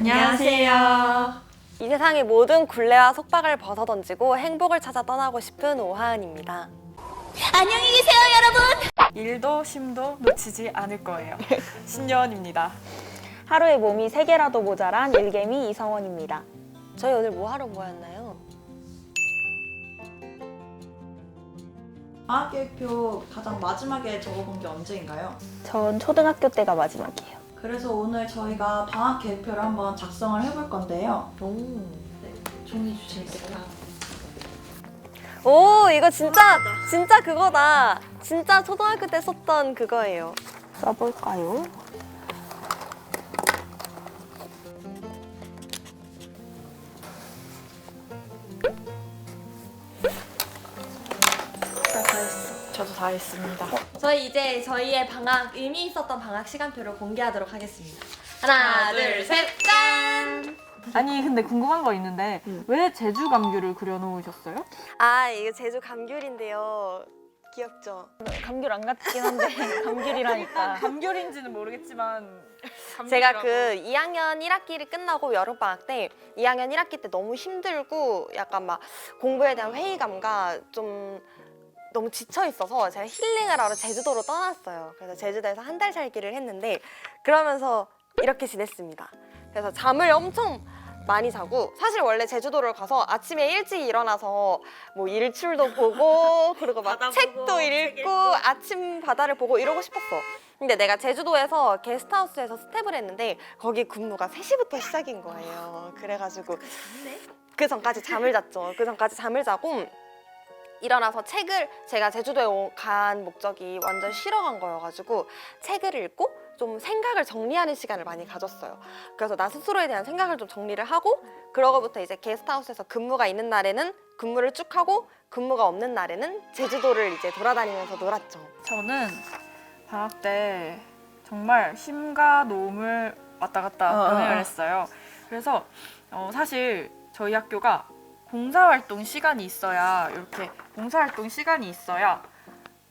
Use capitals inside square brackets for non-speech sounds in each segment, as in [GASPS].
안녕하세요. 이 세상의 모든 굴레와 속박을 벗어던지고 행복을 찾아 떠나고 싶은 오하은입니다. 안녕히 계세요, 여러분. 일도 쉼도 놓치지 않을 거예요. [LAUGHS] 신여원입니다. 하루에 몸이 세 개라도 모자란 일개미 이성원입니다. 저희 오늘 뭐 하러 모였나요? 방학계획표 가장 마지막에 적어본 게 언제인가요? 전 초등학교 때가 마지막이에요. 그래서 오늘 저희가 방학 계획표를 한번 작성을 해볼 건데요. 네, 종이 주시겠어요? 오 이거 진짜 진짜 그거다. 진짜 초등학교 때 썼던 그거예요. 써볼까요? 다 했습니다. 저희 이제 저희의 방학 의미 있었던 방학 시간표를 공개하도록 하겠습니다. 하나, 하나, 둘, 둘, 셋, 짠! 아니 근데 궁금한 거 있는데 왜 제주 감귤을 그려놓으셨어요? 아 이거 제주 감귤인데요. 귀엽죠? 감귤 안 같긴 한데 [LAUGHS] 감귤이라니까. 감귤인지는 모르겠지만 제가 그 2학년 1학기를 끝나고 여름방학 때 2학년 1학기 때 너무 힘들고 약간 막 공부에 대한 회의감과 좀 너무 지쳐 있어서 제가 힐링을 하러 제주도로 떠났어요. 그래서 제주도에서 한 달 살기를 했는데 그러면서 이렇게 지냈습니다. 그래서 잠을 엄청 많이 자고 사실 원래 제주도를 가서 아침에 일찍 일어나서 뭐 일출도 보고 [LAUGHS] 그리고 막 책도 읽고 아침 바다를 보고 이러고 싶었어. 근데 내가 제주도에서 게스트하우스에서 스텝을 했는데 거기 근무가 3시부터 시작인 거예요. 그래가지고 그 전까지 잠을 잤죠. 그 전까지 잠을 자고 일어나서 책을 제가 제주도에 오- 간 목적이 완전 쉬러 간 거여가지고 책을 읽고 좀 생각을 정리하는 시간을 많이 가졌어요. 그래서 나 스스로에 대한 생각을 좀 정리를 하고 그러고부터 이제 게스트하우스에서 근무가 있는 날에는 근무를 쭉 하고 근무가 없는 날에는 제주도를 이제 돌아다니면서 놀았죠. 저는 방학 때 정말 쉼과 노움을 왔다 갔다 어, 어, 병행을 어. 했어요. 그래서 어, 사실 저희 학교가 봉사활동 시간이 있어야 이렇게 봉사활동 시간이 있어야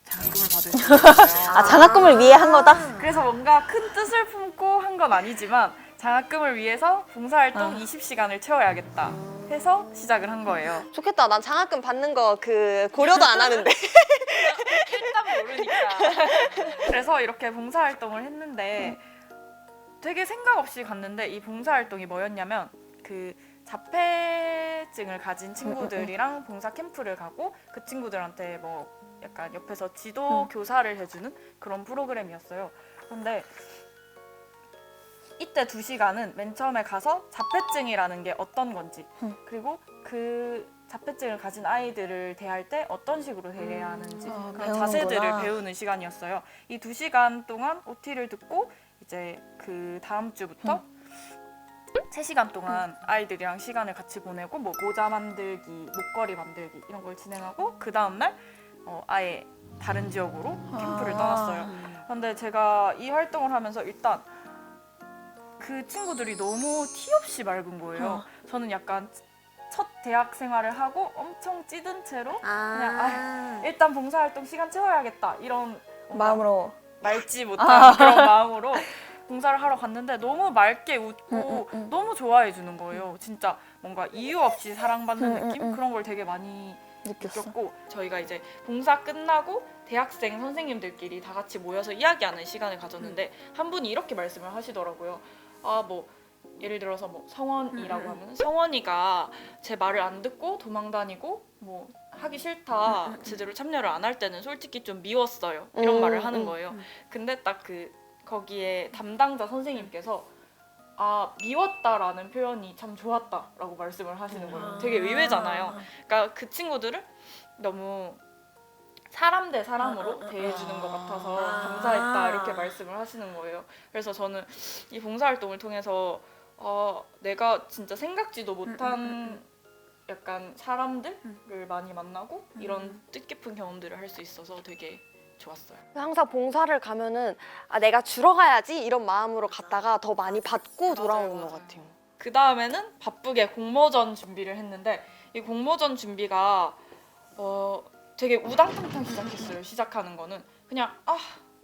장학금을 받을 수 있어요. [LAUGHS] 아 장학금을 위해 한 거다? 그래서 뭔가 큰 뜻을 품고 한 건 아니지만 장학금을 위해서 봉사활동 20시간을 채워야겠다 해서 시작을 한 거예요. 좋겠다. 난 장학금 받는 거 그 고려도 안 하는데. [LAUGHS] 일단 모르니까. 그래서 이렇게 봉사활동을 했는데 되게 생각 없이 갔는데 이 봉사활동이 뭐였냐면 그 자폐 증을 가진 친구들이랑 봉사 캠프를 가고 그 친구들한테 뭐 약간 옆에서 지도 교사를 해주는 그런 프로그램이었어요. 근데 이때 두 시간은 맨 처음에 가서 자폐증이라는 게 어떤 건지 음. 그리고 그 자폐증을 가진 아이들을 대할 때 어떤 식으로 대해야 하는지 아, 그런 배우는구나. 자세들을 배우는 시간이었어요. 이 두 시간 동안 OT를 듣고 이제 그 다음 주부터 세 시간 동안 아이들이랑 시간을 같이 보내고 뭐 모자 만들기, 목걸이 만들기 이런 걸 진행하고 그 다음 날 어, 아예 다른 지역으로 캠프를 아. 떠났어요. 근데 제가 이 활동을 하면서 일단 그 친구들이 너무 티 없이 맑은 거예요. 저는 약간 첫 대학 생활을 하고 엄청 찌든 채로 아. 일단 봉사활동 시간 채워야겠다 이런 뭔가 마음으로. 맑지 못한 그런 마음으로 봉사를 하러 갔는데 너무 맑게 웃고 응, 응, 응. 너무 좋아해 주는 거예요. 진짜 뭔가 이유 없이 사랑받는 응, 응, 느낌 응. 그런 걸 되게 많이 느꼈어. 느꼈고 저희가 이제 봉사 끝나고 대학생 선생님들끼리 다 같이 모여서 이야기하는 시간을 가졌는데 한 분이 이렇게 말씀을 하시더라고요. 아 뭐 예를 들어서 뭐 성원이라고 하면 성원이가 제 말을 안 듣고 도망 다니고 뭐 하기 싫다 제대로 참여를 안 할 때는 솔직히 좀 미웠어요 이런 음, 말을 하는 음, 거예요. 근데 딱 그 거기에 담당자 선생님께서 아 미웠다라는 표현이 참 좋았다라고 말씀을 하시는 거예요. 되게 의외잖아요. 그러니까 그 친구들을 너무 사람 대 사람으로 대해주는 것 같아서 감사했다 이렇게 말씀을 하시는 거예요. 그래서 저는 이 봉사활동을 통해서 어, 내가 진짜 생각지도 못한 약간 사람들을 많이 만나고 이런 뜻깊은 경험들을 할 수 있어서 되게 좋았어요. 항상 봉사를 가면은 아 내가 주러 가야지 이런 마음으로 갔다가 더 많이 받고 돌아오는 맞아요. 것 같아요. 그 다음에는 바쁘게 공모전 준비를 했는데 이 공모전 준비가 어 되게 우당탕탕 시작했어요. 시작하는 거는 그냥 아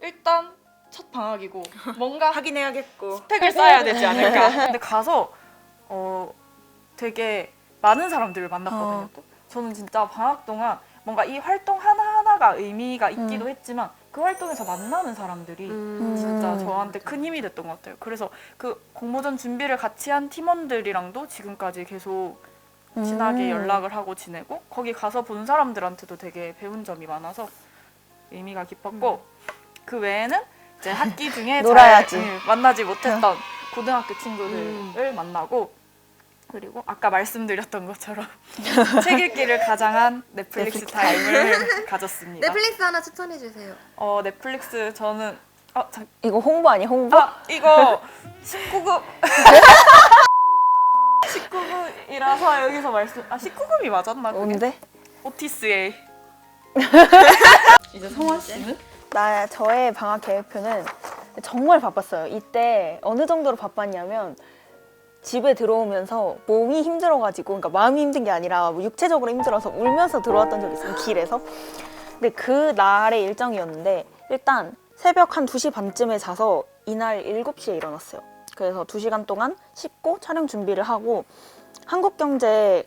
일단 첫 방학이고 뭔가 [LAUGHS] 확인해야겠고. 스펙을 쌓아야 되지 않을까. [LAUGHS] 근데 가서 어 되게 많은 사람들을 만났거든요. 또. 저는 진짜 방학 동안 뭔가 이 활동 하나 하나가 의미가 있기도 했지만 그 활동에서 만나는 사람들이 진짜 저한테 큰 힘이 됐던 것 같아요. 그래서 그 공모전 준비를 같이 한 팀원들이랑도 지금까지 계속 친하게 연락을 하고 지내고 거기 가서 본 사람들한테도 되게 배운 점이 많아서 의미가 깊었고 그 외에는 이제 학기 중에 [LAUGHS] 놀아야지. 잘, 예, 만나지 못했던 고등학교 친구들을 만나고 그리고 아까 말씀드렸던 것처럼 [LAUGHS] 책 읽기를 가장한 넷플릭스 타임을 [LAUGHS] 가졌습니다. 넷플릭스 하나 추천해 주세요. 어 넷플릭스 저는 어, 자, 이거 홍보 아니야 홍보? 아 이거 19금 19금이라서 [LAUGHS] 여기서 말씀 아 19금이 맞았나 그게? 뭔데? 오티스의 이제 성원 씨는 나 저의 방학 계획표는 정말 바빴어요. 이때 어느 정도로 바빴냐면 집에 들어오면서 몸이 힘들어가지고, 그러니까 마음이 힘든 게 아니라 뭐 육체적으로 힘들어서 울면서 들어왔던 적이 있어요. 길에서. 근데 그 날의 일정이었는데 일단 새벽 한 2시 반쯤에 자서 이날 7시에 일어났어요. 그래서 2시간 동안 씻고 촬영 준비를 하고 한국경제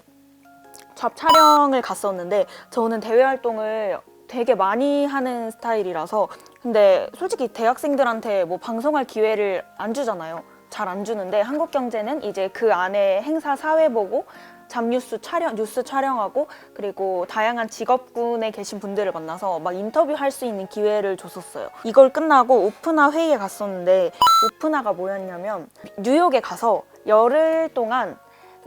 잡 촬영을 갔었는데 저는 대외 활동을 되게 많이 하는 스타일이라서 근데 솔직히 대학생들한테 뭐 방송할 기회를 안 주잖아요. 잘 안 주는데 한국경제는 이제 그 안에 행사 사회 보고 잡뉴스 촬영 뉴스 촬영하고 그리고 다양한 직업군에 계신 분들을 만나서 막 인터뷰할 수 있는 기회를 줬었어요. 이걸 끝나고 오프나 회의에 갔었는데 오프나가 뭐였냐면 뉴욕에 가서 열흘 동안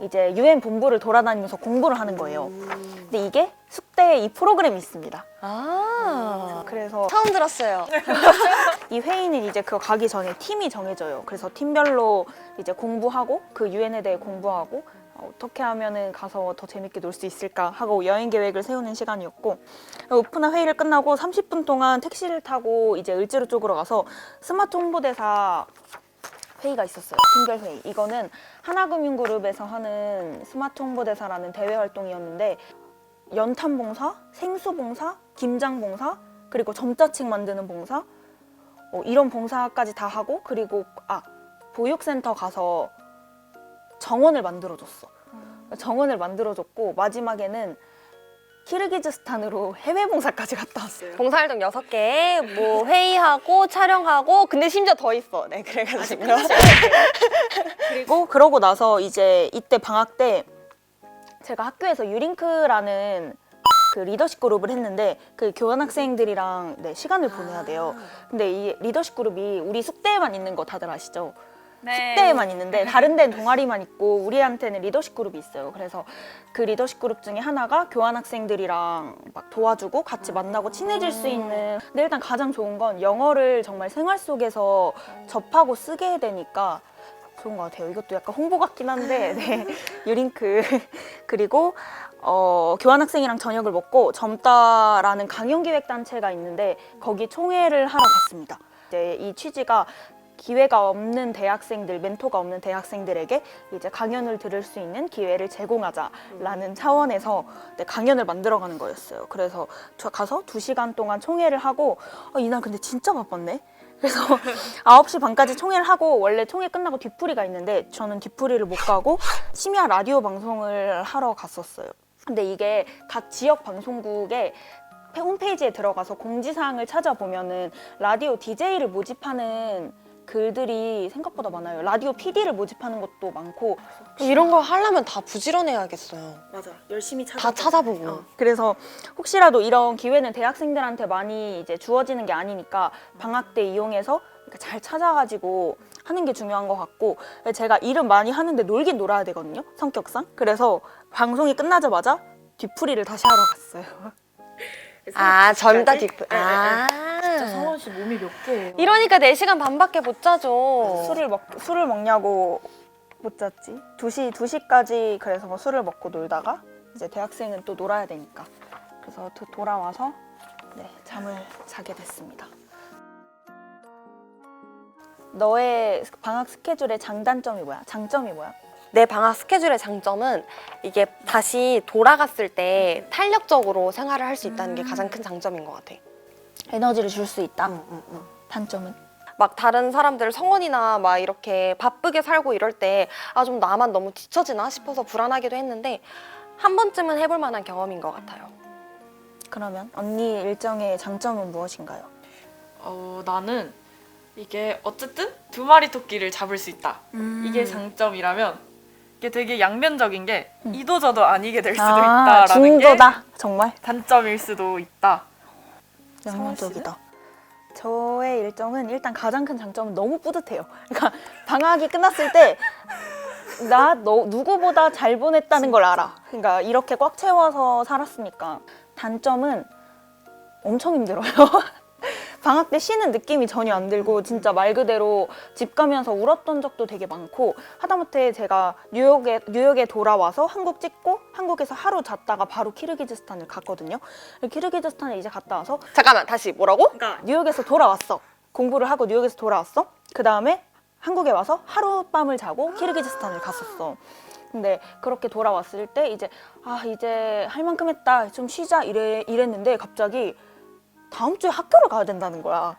이제 유엔 본부를 돌아다니면서 공부를 하는 거예요. 근데 이게 숙대에 이 프로그램이 있습니다. 아 그래서 처음 들었어요. [LAUGHS] 이 회의는 이제 그거 가기 전에 팀이 정해져요. 그래서 팀별로 이제 공부하고 그 유엔에 대해 공부하고 어, 어떻게 하면은 가서 더 재밌게 놀 수 있을까 하고 여행 계획을 세우는 시간이었고 오프나 회의를 끝나고 30분 동안 택시를 타고 이제 을지로 쪽으로 가서 스마트 홍보대사 회의가 있었어요. 팀별 회의. 이거는 하나금융그룹에서 하는 스마트 홍보대사라는 대외 활동이었는데 연탄 봉사, 생수 봉사, 김장 봉사, 그리고 점자책 만드는 봉사, 어, 이런 봉사까지 다 하고 그리고 아 보육센터 가서 정원을 만들어줬어. 정원을 만들어줬고 마지막에는 키르기즈스탄으로 해외 봉사까지 갔다 왔어요. 봉사활동 여섯 개, 뭐 회의하고 촬영하고, 근데 심지어 더 있어. 네, 그래가지고. [LAUGHS] 그리고 그러고 나서 이제 이때 방학 때 제가 학교에서 유링크라는 그 리더십 그룹을 했는데 그 교환 학생들이랑 네, 시간을 보내야 돼요. 근데 이 리더십 그룹이 우리 숙대에만 있는 거 다들 아시죠? 네. 숙대에만 있는데 다른 데는 동아리만 있고 우리한테는 리더십 그룹이 있어요. 그래서 그 리더십 그룹 중에 하나가 교환 학생들이랑 막 도와주고 같이 만나고 친해질 수 있는. 근데 일단 가장 좋은 건 영어를 정말 생활 속에서 접하고 쓰게 되니까 좋은 것 같아요. 이것도 약간 홍보 같긴 한데 [LAUGHS] 네. 유링크 [LAUGHS] 그리고 어, 교환 학생이랑 저녁을 먹고 젊다라는 강연기획 단체가 있는데 거기 총회를 하러 갔습니다. 이제 이 취지가 기회가 없는 대학생들, 멘토가 없는 대학생들에게 이제 강연을 들을 수 있는 기회를 제공하자라는 차원에서 네, 강연을 만들어가는 거였어요. 그래서 저 가서 두 시간 동안 총회를 하고 어, 이날 근데 진짜 바빴네. 그래서 [LAUGHS] 9시 반까지 총회를 하고 원래 총회 끝나고 뒤풀이가 있는데 저는 뒤풀이를 못 가고 심야 라디오 방송을 하러 갔었어요. 근데 이게 각 지역 방송국에 홈페이지에 들어가서 공지사항을 찾아보면은 라디오 DJ를 모집하는 글들이 생각보다 많아요. 라디오 PD를 모집하는 것도 많고 이런 거 하려면 다 부지런해야겠어요. 맞아 열심히 다 찾아보고. 그래서 혹시라도 이런 기회는 대학생들한테 많이 이제 주어지는 게 아니니까 방학 때 이용해서 잘 찾아가지고 하는 게 중요한 것 같고 제가 일은 많이 하는데 놀긴 놀아야 되거든요 성격상 그래서 방송이 끝나자마자 뒤풀이를 다시 하러 갔어요. 아, 젊다 뒷부. 아. 진짜 성원 씨 몸이 몇 개예요? 이러니까 4시간 반밖에 못 자죠. 술을 먹 술을 먹냐고 못 잤지. 2시 2시까지 그래서 뭐 술을 먹고 놀다가 이제 대학생은 또 놀아야 되니까. 그래서 또 돌아와서 네, 잠을 자게 됐습니다. 너의 방학 스케줄의 장단점이 뭐야? 장점이 뭐야? 내 방학 스케줄의 장점은 이게 다시 돌아갔을 때 탄력적으로 생활을 할 수 있다는 게 가장 큰 장점인 것 같아. 에너지를 줄 수 있다. 단점은? 막 다른 사람들 성원이나 막 이렇게 바쁘게 살고 이럴 때 아 좀 나만 너무 뒤처지나 싶어서 불안하기도 했는데 한 번쯤은 해볼 만한 경험인 것 같아요. 그러면 언니 일정의 장점은 무엇인가요? 어, 나는 이게 어쨌든 두 마리 토끼를 잡을 수 있다. 음. 이게 장점이라면 이게 되게 양면적인 게 음. 이도저도 아니게 될 수도 아, 있다라는 게 중도다 정말 단점일 수도 있다. 양면적이다. 저의 일정은 일단 가장 큰 장점은 너무 뿌듯해요. 그러니까 [LAUGHS] 방학이 끝났을 때 나 너 누구보다 잘 보냈다는 걸 알아. 그러니까 이렇게 꽉 채워서 살았으니까 단점은 엄청 힘들어요. [LAUGHS] 방학 때 쉬는 느낌이 전혀 안 들고 진짜 말 그대로 집 가면서 울었던 적도 되게 많고 하다못해 제가 뉴욕에 뉴욕에 돌아와서 한국 찍고 한국에서 하루 잤다가 바로 키르기즈스탄을 갔거든요. 키르기즈스탄에 이제 갔다 와서 잠깐만 다시 뭐라고? 그러니까 뉴욕에서 돌아왔어. 공부를 하고 뉴욕에서 돌아왔어. 그 다음에 한국에 와서 하룻밤을 자고 키르기즈스탄을 갔었어. 근데 그렇게 돌아왔을 때 이제 아 이제 할 만큼 했다 좀 쉬자 이래 이랬는데 갑자기 다음 주에 학교를 가야 된다는 거야.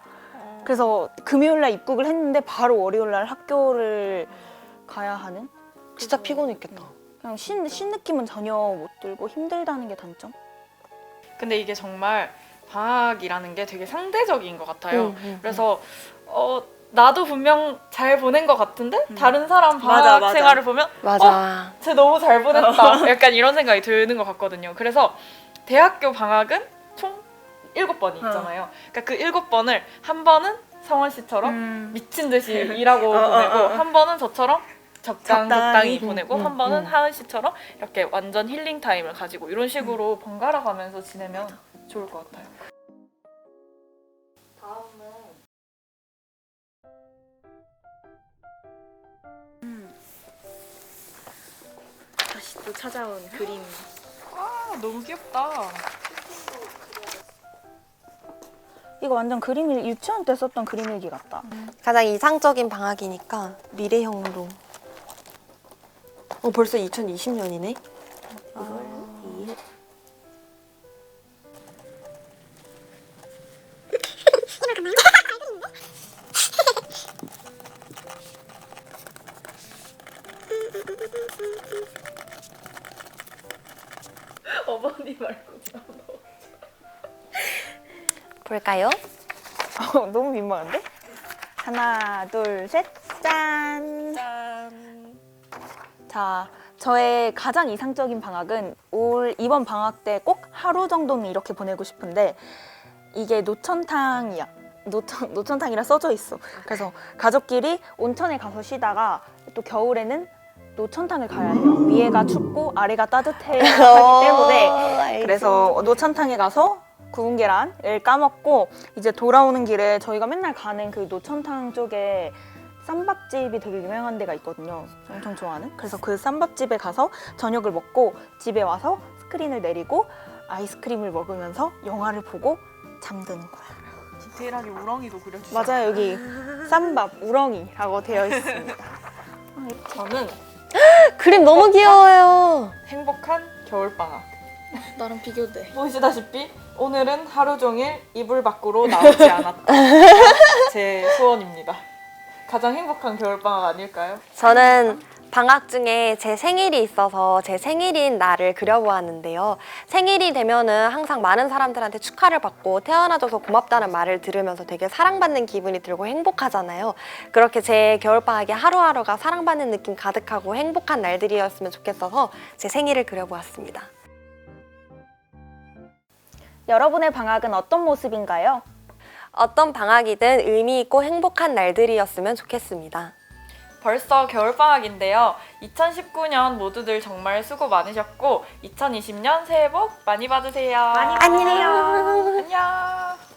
그래서 금요일 날 입국을 했는데 바로 월요일 날 학교를 가야 하는 진짜 피곤했겠다. 그냥 쉰, 쉰 느낌은 전혀 못 들고 힘들다는 게 단점. 근데 이게 정말 방학이라는 게 되게 상대적인 것 같아요. 음, 음, 그래서 어, 나도 분명 잘 보낸 것 같은데 다른 사람 방학 맞아, 맞아. 생활을 보면 맞아. 쟤 너무 잘 보냈다. [LAUGHS] 약간 이런 생각이 드는 것 같거든요. 그래서 대학교 방학은 총 일곱 번이 있잖아요. 그러니까 그 일곱 번을 한 번은 성원 씨처럼 미친 듯이 일하고 [LAUGHS] 어, 어, 보내고 어, 어. 한 번은 저처럼 적당, 적당히, 적당히. 보내고 음, 한 번은 음. 하은 씨처럼 이렇게 완전 힐링 타임을 가지고 이런 식으로 번갈아 가면서 지내면 좋을 것 같아요. 다음은 다시 또 찾아온 그림. 아 너무 귀엽다. 이거 완전 그림일 유치원 때 썼던 그림일기 같다. 가장 이상적인 방학이니까 미래형으로. 어 벌써 2020년이네. 어머 볼까요? 어, 너무 민망한데? 하나, 둘, 셋, 짠! 짠. 자, 저의 가장 이상적인 방학은 올 이번 방학 때 꼭 하루 정도는 이렇게 보내고 싶은데 이게 노천탕이야. 노천, 노천탕이라 써져 있어. 그래서 가족끼리 온천에 가서 쉬다가 또 겨울에는 노천탕을 가야 해요. 위에가 춥고 아래가 따뜻해야 하기 때문에 그래서 노천탕에 가서 구운 계란을 까먹고 이제 돌아오는 길에 저희가 맨날 가는 그 노천탕 쪽에 쌈밥집이 되게 유명한 데가 있거든요. 엄청 좋아하는. 그래서 그 쌈밥집에 가서 저녁을 먹고 집에 와서 스크린을 내리고 아이스크림을 먹으면서 영화를 보고 잠드는 거야. 디테일하게 우렁이도 그려주세요. 맞아요. 여기 쌈밥 우렁이라고 되어 있습니다. 저는 [GASPS] 그림 너무 귀여워요. 행복한 겨울방학. 나랑 비교돼. 보시다시피 오늘은 하루 종일 이불 밖으로 나오지 않았다. [LAUGHS] 제 소원입니다. 가장 행복한 겨울방학 아닐까요? 저는 방학 중에 제 생일이 있어서 제 생일인 날을 그려보았는데요. 생일이 되면은 항상 많은 사람들한테 축하를 받고 태어나줘서 고맙다는 말을 들으면서 되게 사랑받는 기분이 들고 행복하잖아요. 그렇게 제 겨울방학이 하루하루가 사랑받는 느낌 가득하고 행복한 날들이었으면 좋겠어서 제 생일을 그려보았습니다. 여러분의 방학은 어떤 모습인가요? 어떤 방학이든 의미 있고 행복한 날들이었으면 좋겠습니다. 벌써 겨울방학인데요. 2019년 모두들 정말 수고 많으셨고 2020년 새해 복 많이 받으세요. 많이 안녕. 안녕.